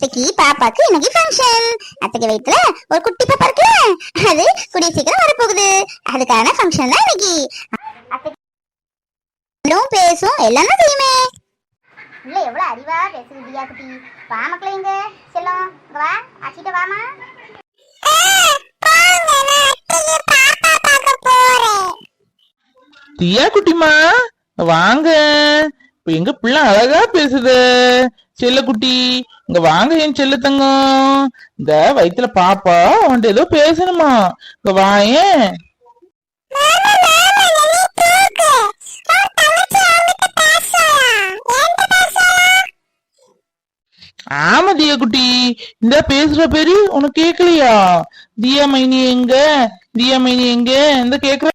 அத்தைக்கு பாப்பாக்கு இன்னைக்கு ஃபங்க்ஷன் அத்தைக்கு வயித்துல ஒரு குட்டி பாப்பா இருக்குல்ல அது கூடிய சீக்கிரம் வரப்போகுது. அதுக்கான ஃபங்க்ஷன் தான் இன்னைக்கு. அத்தைக்கு பேசும் எல்லாம் செய்யுமே இல்ல எவ்வளவு அறிவா பேசுது தியா குட்டி. வா மக்களே இங்க செல்லம். வா அச்சிட்ட வாமா. தியா குட்டிமா வாங்க. இப்ப எங்க பிள்ளை அழகா பேசுது. செல்லக்குட்டி இங்க வாங்க என் செல்ல தங்கம். இந்த வயித்துல பாப்பா உன்ட்ட ஏதோ பேசணுமா? இங்க வாயேன் ஆமா தியா குட்டி. இந்த பேசுற பேரு உனக்கு கேக்கலையா? தியா மைனி எங்க? தியா மைனி எங்க? இந்த கேக்குற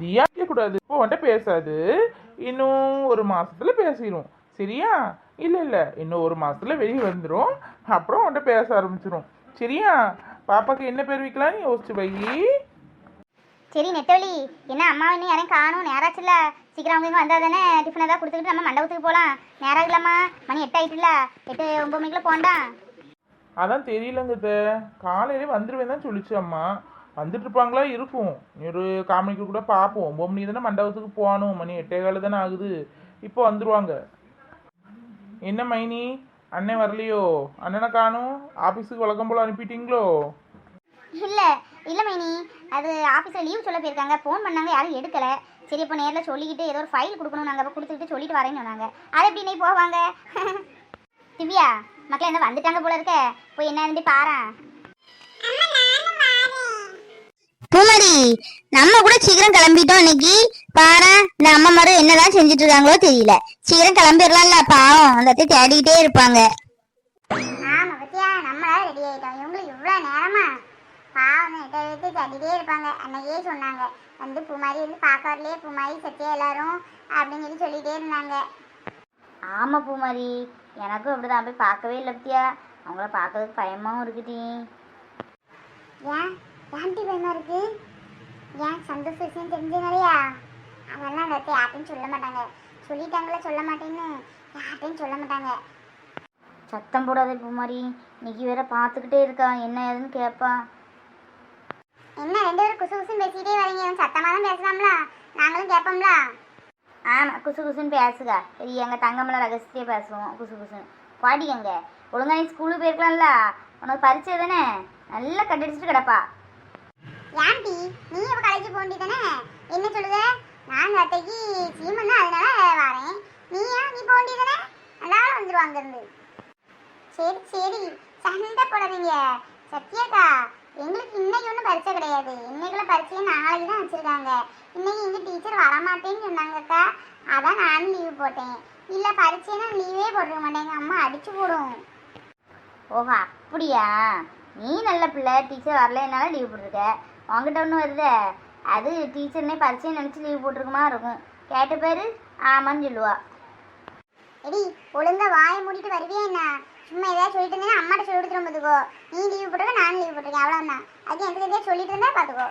தியா கூடாது. இப்போ உன்கிட்ட பேசாது. இன்னும் ஒரு மாசத்துல பேசிடும் சரியா? இல்ல இல்ல. இன்னும் ஒரு மாசத்துல வெளியே வந்துடும் அப்புறம் உன்கிட்ட பேச ஆரம்பிச்சிடும் சரியா? பாப்பாக்கு என்ன பேர் வைக்கலாம்னு யோசிச்சு வை. சரி நெட்டவழி. என்ன அம்மா இன்னும் யாரையும் காணும்? நேராச்சுல சீக்கிரம் அவங்க இங்க வந்தா தானே டிஃபன் ஏதாவது கொடுத்துக்கிட்டு நம்ம மண்டபத்துக்கு போகலாம் நேரம் இல்லம்மா. மணி எட்டு ஆயிட்டுல எட்டு ஒன்பது மணிக்குள்ள போண்டா அதான் தெரியலங்க இத. காலையிலே வந்துருவேன் தான் சொல்லிச்சு அம்மா. வந்துட்டு இருப்பாங்களா இருக்கும். ஒரு காமணிக்கு கூட பார்ப்போம். ஒம்பது மணி தானே மண்டபத்துக்கு போகணும். மணி எட்டே கால தானே ஆகுது. இப்போ வந்துருவாங்க. என்ன மைனி? அண்ணன் வரலையோ? அண்ணனை காணும். ஆஃபீஸுக்கு வழக்கம் போல அனுப்பிட்டீங்களோ? இல்ல. இல்ல மைனி. அது ஆபீஸ்ல லீவ் சொல்ல போயிருக்காங்க. ஃபோன் பண்ணாங்க. யாரும் எடுக்கல. சரி இப்போ நேர்ல சொல்லிக்கிட்டு ஏதோ ஒரு ஃபைல் கொடுக்கணும். நாங்க அப்ப கொடுத்துட்டு சொல்லிட்டு வரேன்னு சொன்னாங்க. அது எப்படி நீ போவாங்க திவ்யா மக்கள் என்ன வந்துட்டாங்க போல இருக்க. போய் என்ன பாரு. பூமாரி நம்ம கூட சீக்கிரம் கிளம்பிட்டோம் இன்னைக்கு. பாரு இந்த அம்மா மாதிரி என்னதான் செஞ்சுட்டு இருக்காங்களோ தெரியல. சீக்கிரம் கிளம்பிடலாம்ல பாவம். அந்த தேடிக்கிட்டே இருப்பாங்க. ஆமா பத்தியா நம்மளால ரெடி ஆயிட்டோம். இவங்களுக்கு இவ்வளவு நேரமா? பாவம் எட்ட எடுத்து தேடிட்டே இருப்பாங்க. அன்னைக்கே சொன்னாங்க. வந்து பூமாரி வந்து பார்க்க வரலையே பூமாரி சத்தியா எல்லாரும் அப்படின்னு சொல்லி சொல்லிட்டே இருந்தாங்க. ஆமா பூமாரி. எனக்கும் அப்படிதான். போய் பார்க்கவே இல்லை பத்தியா? அவங்கள பார்க்கறதுக்கு பயமாவும் இருக்குடி ஏன்? ஏன்டி பயமா இருக்கு? ஏன் சந்தோஷ விஷயம் தெரிஞ்சனாலயா அதெல்லாம் அந்த அத்தை யார்ட்டையும் சொல்ல மாட்டாங்க. சொல்லிட்டாங்களே சொல்ல மாட்டேன்னு யார்ட்டையும் சொல்ல மாட்டாங்க. சத்தம் போடாதே பூமாரி. இன்னைக்கு வேற பார்த்துக்கிட்டே இருக்கா. என்ன ஏதுன்னு கேட்பா என்ன ரெண்டு பேரும் குசு குசுன்னு பேசிக்கிட்டே வரீங்க சத்தமாக தான் பேசலாம்ல நாங்களும் கேட்போம்ல ஆமாம் குசு குசுன்னு பேசுக. சரி எங்கள் தங்கம்லாம் ரகசியத்தையே பேசுவோம். குசு குசுன்னு. பாடி எங்க. ஒழுங்கா நீ ஸ்கூலுக்கு போயிருக்கலாம்ல. உனக்கு பரிச்சை தானே? நல்லா கட்டடிச்சிட்டு கிடப்பா. ஏன்டி நீ இப்போ காலேஜ் போண்டி தானே என்ன சொல்லுத? நான் அத்தைக்கு சீமன் அதனால வரேன். நீ ஏன் நீ போண்டி தானே வந்துடுவாங்க வந்துருவாங்க இருந்து சரி சரி. சண்டை போடாதீங்க. சத்யாக்கா எங்களுக்கு இன்னைக்கு ஒன்றும் பரிச்சை கிடையாது. இன்னைக்குள்ள பரிச்சையை நாளைக்கு தான் வச்சிருக்காங்க. இன்னைக்கு எங்கள் டீச்சர் வரமாட்டேன்னு சொன்னாங்கக்கா. அதான் நானும் லீவு போட்டேன். இல்லை பரிச்சைனா லீவே போட்டுருக்க மாட்டேன். எங்கள் அம்மா அடிச்சு போடும். ஓஹோ அப்படியா? நீ நல்ல பிள்ளை. டீச்சர் வரலைனால லீவ் போட்டிருக்க. உங்ககிட்ட ஒன்று வருதே? அது டீச்சர்னே பரிச்சை நினச்சி லீவ் போட்டிருக்குமா இருக்கும். கேட்ட பேர் ஆமான்னு சொல்லுவா. எடி ஒழுங்கா வாயை மூடிட்டு வருவியா என்ன? சும்மா ஏதாவது சொல்லிட்டு இருந்தேன்னா அம்மாட்ட சொல்லி கொடுத்துரும் பார்த்துக்கோ நீ லீவ் போட்டுருக்க நானும் லீவ் போட்டிருக்கேன். அவ்வளோதான் அது எனக்கு எதாவது சொல்லிட்டு இருந்தா பார்த்துக்கோ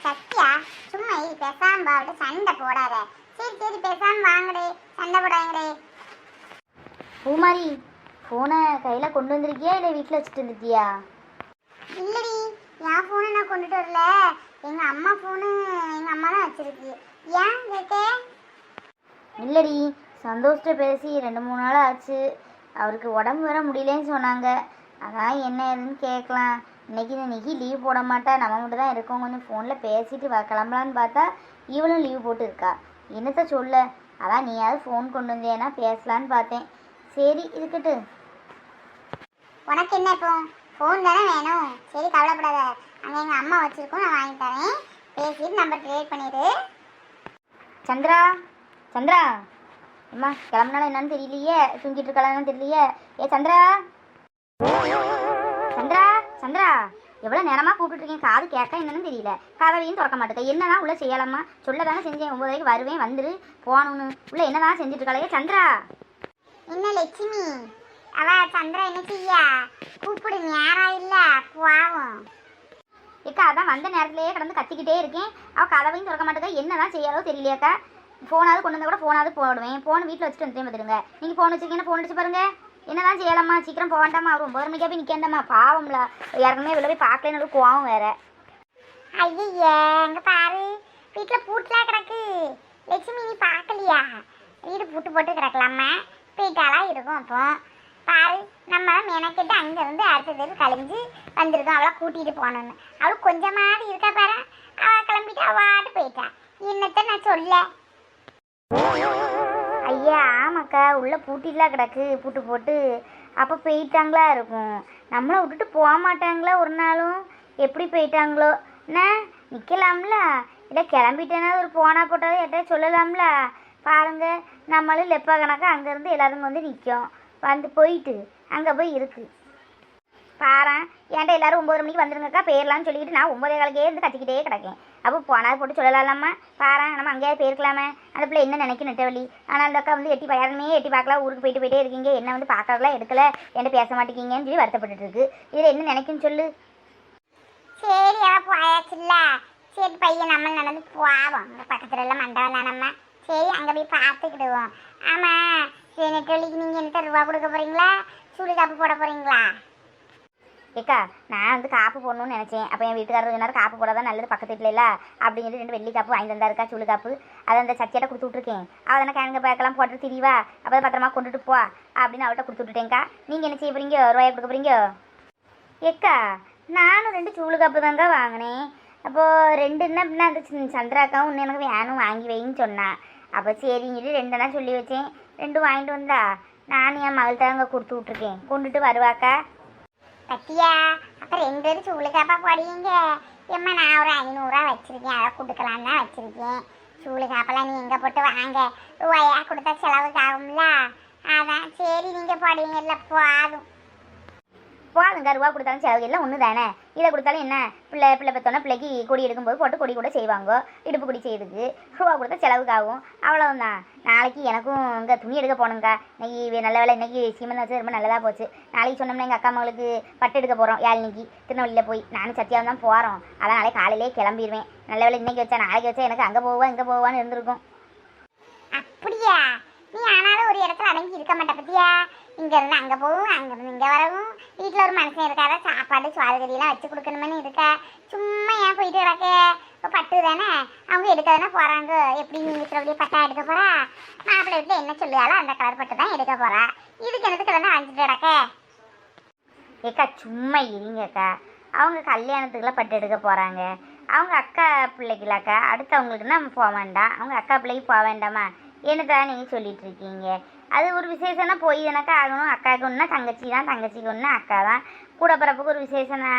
சத்யா சும்மா இது பேசாம வா விட்டு சண்டை போடாத. சரி சரி பேசாம வாங்கடே. சண்டை போடாங்கடே பூமாரி ஃபோனை கையில் கொண்டு வந்திருக்கியா இல்லை வீட்டில் வச்சுட்டு இருந்திருக்கியா இல்லடி என் ஃபோனை நான் கொண்டுட்டு வரல. எங்கள் அம்மா ஃபோனு எங்கள் அம்மா தான் வச்சிருக்கு. ஏன் கேட்க இல்லடி சந்தோஷ்ட பேசி ரெண்டு மூணு நாள் ஆச்சு. அவருக்கு உடம்பு வேற முடியலன்னு சொன்னாங்க. அதான் என்ன ஏதுன்னு கேட்கலாம். இன்னைக்கு இன்னைக்கு லீவ் போட மாட்டா. நம்ம மட்டும் தான் இருக்கோம். கொஞ்சம் ஃபோனில் பேசிட்டு வ கிளம்பலான்னு பார்த்தா இவளும் லீவ் போட்டு இருக்கா என்னத்த சொல்ல? அதான் நீயாவது ஃபோன் கொண்டு வந்தேன்னா பேசலான்னு பார்த்தேன். சரி இருக்கட்டு உனக்கு என்ன இப்போ? ஃபோன் தானே வேணும். சரி கவலைப்படாத. அங்கே எங்கள் அம்மா வச்சிருக்கோம் நான் வாங்கி தரேன். பேசிட்டு நம்பர் கிரியேட் பண்ணிடு. சந்திரா சந்திரா. அம்மா கிளம்புனாலும் என்னன்னு தெரியலையே. தூங்கிட்டு இருக்கலாம் தெரியலையே. ஏ சந்திரா. சந்திரா சந்திரா. எவ்வளோ நேரமாக கூப்பிட்டுருக்கேன் காது கேட்க என்னன்னு தெரியல. கதவையும் திறக்க மாட்டேங்க என்னதான் உள்ள செய்யலாமா? சொல்ல தானே செஞ்சேன். ஒம்பது வரைக்கும் வருவேன். வந்துரு. போகணும்னு. உள்ள என்னதான் செஞ்சுட்டு இருக்காளே? சந்திரா. என்ன லட்சுமி? அவ சந்திரா என்ன செய்யா கூப்பிடு நேரம் இல்ல? பாவம். ஏக்கா அதான் வந்த நேரத்திலேயே கிடந்து கத்திக்கிட்டே இருக்கேன். அவள் கதவையும் திறக்க மாட்டேங்க என்னதான் செய்யாதோ தெரியலையாக்கா ஃபோனாவது கொண்டு வந்தால் கூட ஃபோனாவது போடுவேன். ஃபோன் வீட்டில் வச்சுட்டு வந்துட்டே பார்த்துடுங்க நீங்கள் ஃபோன் வச்சிருக்கீங்கன்னா ஃபோன் அடிச்சு பாருங்க? என்னதான் செய்யலாமா? சீக்கிரம் போக வேண்டாமா? அவர் மணிக்கா போய் நிற்கண்டாமா பாவம்ல. யாருக்குமே வெளில போய் பார்க்கலன்னு கோவம் வேற. ஐயே அங்க பாரு. வீட்டில் பூட்டுலாம் கிடக்கு. லட்சுமி நீ பார்க்கலையா வீடு பூட்டு போட்டு கிடக்கலாமா? போயிட்டாலாம் இருக்கும் அப்போ. பாரு நம்ம மெனக்கிட்டு அங்கேருந்து அடுத்த தெரு கழிஞ்சு வந்திருக்கோம். அவளை கூட்டிகிட்டு போனோன்னு அவள் கொஞ்சமாவது இருக்கா பாரு. அவள் கிளம்பிட்டு அவாட்டு போயிட்டா. என்னத்த நான் சொல்ல? ஐயா ஆமாக்கா. உள்ள பூட்டிலாம் கிடக்கு. பூட்டு போட்டு அப்போ போயிட்டாங்களா இருக்கும். நம்மளை விட்டுட்டு போக மாட்டாங்களா ஒரு நாளும்? எப்படி போயிட்டாங்களோ? என்ன? நிற்கலாம்ல இல்லை கிளம்பிட்டேன்னா ஒரு போனா போட்டாலும் எட்ட சொல்லலாம்ல? பாருங்க. நம்மளும் லெப்பா கணக்கா அங்கேருந்து எல்லாரும் வந்து நிற்கும் வந்து போயிட்டு அங்கே போய் இருக்கு. பாரேன் என்கிட்ட எல்லாரும் ஒம்பது மணிக்கு வந்துருங்கக்கா போயிடலாம்னு சொல்லிட்டு நான் ஒம்பதே காலக்கே இருந்து கத்திக்கிட்டே கிடக்கேன். அப்போ போனால் போட்டு சொல்லலாம்மா பாரேன் நம்ம அங்கேயே போயிருக்கலாமே. அந்த பிள்ளை என்ன நினைக்கும் நெட்டவழி ஆனால் அந்த அக்கா வந்து எட்டி பா- யாருமே எட்டி பார்க்கலாம் ஊருக்கு போயிட்டு போயிட்டே இருக்கீங்க. என்ன வந்து பார்க்கலாம் எடுக்கல. என்ன பேச மாட்டேங்கிங்கன்னு சொல்லி வருத்தப்பட்டு இருக்கு. இதில் என்ன நினைக்குன்னு சொல்லு. சரி அவ போயாச்சுல்ல. சரி பையன் நம்ம நடந்து போவோம். பக்கத்துல எல்லாம் மண்டபம் தானம்மா சரி அங்கே போய் பார்த்துக்கிடுவோம். ஆமா சரி நெட்டொலிக்கு நீங்கள் என்ன ரூபா கொடுக்க போகிறீங்களா சுடு காப்பு போட போகிறீங்களா ஏக்கா நான் வந்து காப்பு போடணும்னு நினச்சேன். அப்போ என் வீட்டுக்காரர் சொன்னார் காப்பு போடாதான் நல்லது பக்கத்து வீட்டில் இல்லை. அப்படின்னு சொல்லி ரெண்டு வெள்ளி காப்பு வாங்கி தந்தாருக்கா சுழு காப்பு. அதை அந்த சர்ச்சையிட்ட கொடுத்து விட்ருக்கேன் அவள் தானே கேங்க பேக்கெல்லாம் போட்டு திரிவா. அப்போ பத்திரமா கொண்டுட்டு போ அப்படின்னு அவள்கிட்ட கொடுத்து விட்டுட்டேங்க்கா நீங்கள் என்ன செய்ய போகிறீங்க ரூபாய் கொடுக்க போறீங்க? ஏக்கா நானும் ரெண்டு சூளு காப்பு தாங்க வாங்கினேன். அப்போது ரெண்டுன்னா அப்படின்னா அந்த சந்திராக்காவும் இன்னும் எனக்கு வேணும் வாங்கி வைன்னு சொன்னான் அப்போ சரிங்கிட்டு ரெண்டு ரெண்டுனா சொல்லி வச்சேன். ரெண்டும் வாங்கிட்டு வந்தா நானும் என் மகள்கிட்ட அங்கே கொடுத்து விட்ருக்கேன் கொண்டுட்டு வருவாக்கா? பத்தியா? அப்போ ரெண்டு பேரும் சுடு போடுவீங்க. ஏம்மா நான் ஒரு ஐநூறுரூவா வச்சுருக்கேன். அதை கொடுக்கலான்னு தான் வச்சுருக்கேன். சூளுக்காப்பெல்லாம் நீ எங்கே போட்டு வாங்க? ரூபாயா கொடுத்தா செலவுக்கு ஆகும்ல? அதான் சரி நீங்கள் போடுவீங்கல்ல போதும். போதுங்க ரூபா கொடுத்தாலும் செலவு எல்லாம் ஒன்று தானே இதை கொடுத்தாலும் என்ன? பிள்ளை பிள்ளை பெற்றோன்னா பிள்ளைக்கு கொடி எடுக்கும்போது போட்டு கொடி கூட செய்வாங்க. இடுப்பு கொடி செய்யுதுக்கு. ரூபா கொடுத்தா செலவுக்காகும். அவ்வளவுதான். நாளைக்கு எனக்கும் இங்கே துணி எடுக்க போகணுங்க இன்னைக்கு நல்ல வேலை இன்னைக்கு சீமந்தம் வச்சு ரொம்ப நல்லதாக போச்சு. நாளைக்கு சொன்னோம்னா எங்கள் அக்கா மகளுக்கு பட்டு எடுக்க போகிறோம் ஏழ்நிக்கு திருநெல்வேலியில் போய் நானும் சத்தியாவும் தான் போகிறோம் அதான் நாளைக்கு காலையிலே கிளம்பிடுவேன் நல்ல வேலை இன்னைக்கு வச்சா நாளைக்கு வச்சா எனக்கு அங்கே போவா இங்கே போவான்னு இருந்திருக்கும். அப்படியா? நீ ஆனாலும் ஒரு இடத்துல அடங்கி இருக்க மாட்டேன் பத்தியா? இங்கேருந்து இருந்து போகும் அங்கேருந்து இருந்து வரவும் வீட்டில் ஒரு மனுஷன் இருக்காத சாப்பாடு சுவாதகரி வச்சு கொடுக்கணும்னு இருக்க. சும்மா ஏன் போயிட்டு கிடக்க? இப்போ பட்டு தானே? அவங்க எடுக்காதானே போகிறாங்க எப்படி நீங்கள் சொல்லி பட்டா எடுக்க போகிறா மாப்பிள்ளை வீட்டில் என்ன சொல்லியாலும் அந்த கலர் பட்டு தான் எடுக்க போகிறா இதுக்கு எனக்கு வந்து அழைச்சிட்டு கிடக்க? ஏக்கா சும்மா இருங்கக்கா அவங்க கல்யாணத்துக்குலாம் பட்டு எடுக்க போகிறாங்க அவங்க அக்கா பிள்ளைக்கலாக்கா. அடுத்து அவங்களுக்குன்னா போக வேண்டாம். அவங்க அக்கா பிள்ளைக்கு போக வேண்டாமா? என்னதான் நீங்கள் சொல்லிட்டு இருக்கீங்க அது ஒரு விசேஷம்னா போய் எனக்கு ஆகணும். அக்காவுக்கு ஒன்றா தங்கச்சி தான் தங்கச்சிக்கு ஒன்றா அக்கா தான். கூட பிறப்புக்கு ஒரு விசேஷம்னா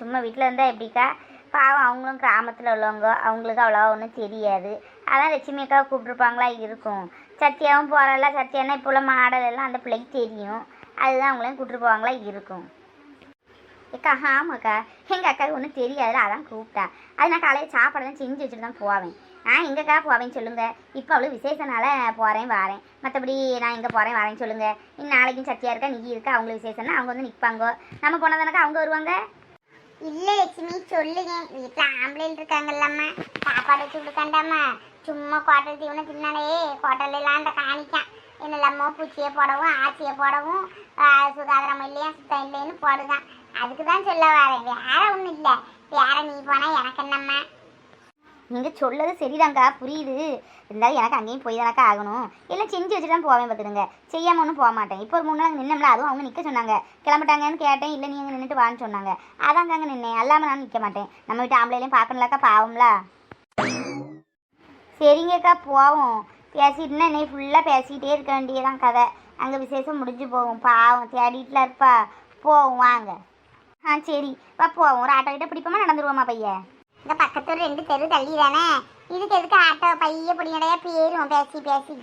சும்மா வீட்டில் இருந்தால் எப்படிக்கா? பாவம் அவங்களும் கிராமத்தில் உள்ளவங்க. அவங்களுக்கு அவ்வளோவா ஒன்றும் தெரியாது. அதான் லட்சுமி அக்கா கூப்பிட்ருப்பாங்களா இருக்கும். சத்தியாவும் போகிறல்ல சத்தியானா இப்போ உள்ள மாடல் எல்லாம் அந்த பிள்ளைக்கு தெரியும். அதுதான் அவங்களையும் கூப்பிட்டு போவாங்களா இருக்கும். ஏக்கா ஆமாக்கா. எங்கள் அக்காவுக்கு ஒன்றும் தெரியாது அதான் கூப்பிட்டா. அது நான் காலையில் சாப்பாடு தான் செஞ்சு வச்சுட்டு தான் போவேன். நான் எங்கக்கா போவேன்னு சொல்லுங்கள் இப்போ அவ்வளோ விசேஷனால போகிறேன் வாரேன். மற்றபடி நான் எங்கே போகிறேன் வரேன்னு சொல்லுங்கள் இன்னும் நாளைக்கும் சத்தியாக இருக்கா நீ இருக்கா அவங்களுக்கு விசேஷம்னா அவங்க வந்து நிற்பாங்க நம்ம போனால் தானக்கா அவங்க வருவாங்க? இல்லை லட்சுமி சொல்லுங்க. வீட்டில் ஆம்பளைகள் இருக்காங்கல்லம்மா சாப்பாடு வச்சு கொடுக்காண்டாமா சும்மா குவாட்டல் தீவனம் தின்னாலே குவாட்டல் எல்லாம் அந்த காணிக்கான் என்னெல்லாமோ பூச்சியை போடவும் ஆச்சியை போடவும் சுகாதாரம் இல்லையா சுத்தம் இல்லைன்னு போடுதான் அதுக்கு தான் சொல்ல வரேன். வேற ஒன்றும் இல்லை. வேற நீ போனால் எனக்கு என்னம்மா? நீங்கள் சொல்லது சரிதாங்க்கா புரியுது. இருந்தாலும் எனக்கு அங்கேயும் போய் தானக்கா ஆகணும். எல்லாம் செஞ்சு வச்சுட்டு தான் போவேன் பார்த்துடுங்க செய்யாமல் ஒன்றும் போக மாட்டேன். இப்போ ஒரு மூணு நாள் நின்னோம்ல அதுவும் அவங்க நிற்க சொன்னாங்க. கிளம்பிட்டாங்கன்னு கேட்டேன் இல்லை நீங்கள் நின்றுட்டு வான்னு சொன்னாங்க. அதாங்க அங்கே நின்னேன். அல்லாமல் நான் நிற்க மாட்டேன். நம்ம வீட்டு ஆம்பளையிலையும் பார்க்கணும்லக்கா பாவம்ல. சரிங்கக்கா போவோம். பேசிட்டுனா என்னை ஃபுல்லாக பேசிக்கிட்டே இருக்க வேண்டியதான் கதை. அங்கே விசேஷம் முடிஞ்சு போகும். பாவம் தேடிட்டுல இருப்பா. போவோம் வாங்க. ஆ சரி. வா போவோம். ஒரு ஆட்டோ கிட்ட பிடிப்போமா நடந்துருவோமா பையன் இந்த பக்கத்து ரெண்டு தெரு தள்ளி தானே இதுக்கு எதுக்கு ஆட்டோ பைய பிடிங்கடையா பேரும் பேசி பேசி.